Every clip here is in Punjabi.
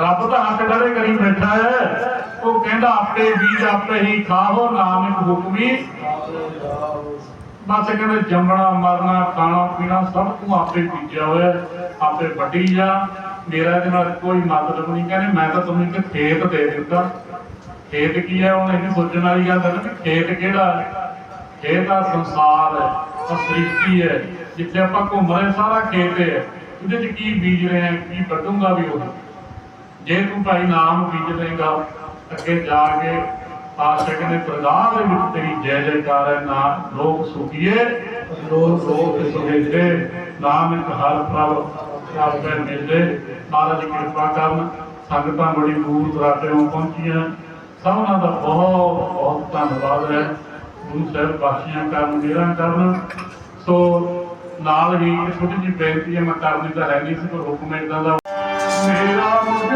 ਰੱਬ ਤਾਂ ਹੱਥ ਖੜੇ ਕਰੀ ਬੈਠਾ ਹੈ। ਉਹ ਕਹਿੰਦਾ, ਆਪੇ ਬੀਜ ਆਪੇ ਹੀ ਖਾਓ ਨਾਮ ਹੁਕਮੀ। ਬਸ ਕਹਿੰਦੇ, ਜੰਮਣਾ, ਮਰਨਾ, ਖਾਣਾ, ਪੀਣਾ, ਸਭ ਤੂੰ ਆਪੇ ਬੀਜਿਆ ਹੋਇਆ ਆਪੇ ਵੱਢੀ ਜਾ। ਮੇਰਾ ਇਹਦੇ ਨਾਲ ਕੋਈ ਮਤਲਬ ਨਹੀਂ। ਕਹਿੰਦੇ, ਮੈਂ ਤਾਂ ਤੁਹਾਨੂੰ ਇੱਕ ਖੇਤ ਦੇ ਦਿੱਤਾ। ਖੇਤ ਕੀ ਹੈ? ਹੁਣ ਇਹ ਸੋਚਣ ਵਾਲੀ ਗੱਲ ਹੈ ਕਿ ਖੇਤ ਕਿਹੜਾ ਖੇਤ ਦਾ ਸੰਸਾਰ ਹੈ ਉਹ ਸ੍ਰਿਸ਼ਟੀ ਹੈ। ਜਿੱਥੇ ਆਪਾਂ ਘੁੰਮ ਰਹੇ ਸਾਰਾ ਖੇਤ ਹੈ। ਉਹਦੇ 'ਚ ਕੀ ਬੀਜ ਰਹੇ ਹਾਂ, ਕੀ ਵੱਢੂਗਾ ਵੀ ਉਹ ਜੇ ਤੂੰ ਭਾਈ ਨਾਮ ਬੀਜ ਲੇਗਾ ਅੱਗੇ ਜਾ ਕੇ ਆਸ਼ਕ ਦੇ ਪ੍ਰਗਾਹ ਦੇ ਵਿੱਚ ਤੇਰੀ ਜੈ ਜੈਕਾਰ ਹੈ ਨਾ ਲੋਕ ਸੁਖੀਏ ਲੋਕ ਲੋਕ ਸੁਖੀਏ। ਨਾਮ ਇੱਕ ਹਰ ਪ੍ਰਭ ਆਪੇ ਮਿਲਦੇ। ਮਹਾਰਾਜ ਦੀ ਕਿਰਪਾ ਕਰਨ ਸੰਗਤਾਂ ਬੜੀ ਦੂਰ ਦਰਾਡਿਓਂ ਪਹੁੰਚੀਆਂ। ਸਭਨਾਂ ਦਾ ਬਹੁਤ ਬਹੁਤ ਧੰਨਵਾਦ ਹੈ। ਗੁਰੂ ਸਾਹਿਬ ਬਾਸ਼ੀਆਂ ਕਰਨ ਮੇਰਾ ਕਰਨ। ਸੋ ਨਾਲ ਹੀ ਛੋਟੀ ਜਿਹੀ ਬੇਨਤੀ ਹੈ ਮੈਂ ਕਰਨੀ ਤਾਂ ਹੈ ਨਹੀਂ ਸੀ ਪਰ ਹੁਕਮ ਏਦਾਂ ਦਾ। ਮੇਰਾ ਮੁਝ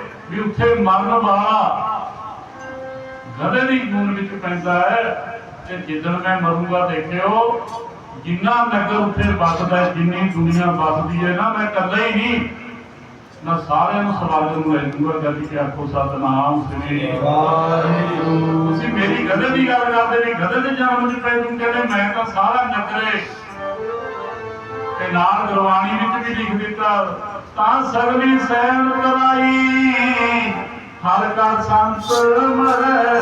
ਵੀ ਉੱਥੇ ਮਰਨ ਵਾਲਾ ਗਧੇ ਦੀ ਜੂਨ ਵਿੱਚ ਪੈਂਦਾ ਹੈ ਤੇ ਜਿੱਦਣ ਮੈਂ ਮਰੂੰਗਾ ਦੇਖਿਓ, ਜਿੰਨਾ ਨਗਰ ਉੱਥੇ ਵੱਸਦਾ ਜਿੰਨੀ ਦੁਨੀਆ ਵੱਸਦੀ ਹੈ, ਨਾ ਮੈਂ ਇਕੱਲਾ ਹੀ ਨਹੀਂ, ਮੈਂ ਸਾਰਿਆਂ ਨੂੰ ਸਵਾਗਤ ਨੂੰ ਲੈ ਜੂਗਾ ਜਦ ਕਿ ਆਖੋ, ਸਤਨਾਮ ਸ੍ਰੀ ਵਾਹਿਗੁਰੂ। ਤੁਸੀਂ ਮੇਰੀ ਗਧੇ ਦੀ ਗੱਲ ਕਰਦੇ ਵੀ ਗਧੇ ਦੇ ਜਨਮ ਵਿੱਚ ਪੈ ਤੂੰ ਕਹਿੰਦੇ, ਮੈਂ ਤਾਂ ਸਾਰਾ ਨਗਰੇ ਤੇ ਨਾਲ ਗੁਰਬਾਣੀ ਵਿੱਚ ਵੀ ਲਿਖ ਦਿੱਤਾ, ਤਾਂ ਸਰਵੀ ਸੈਨ ਕਰਾਈ। ਹਰ ਕਾ ਸੰਤ ਮਰੈ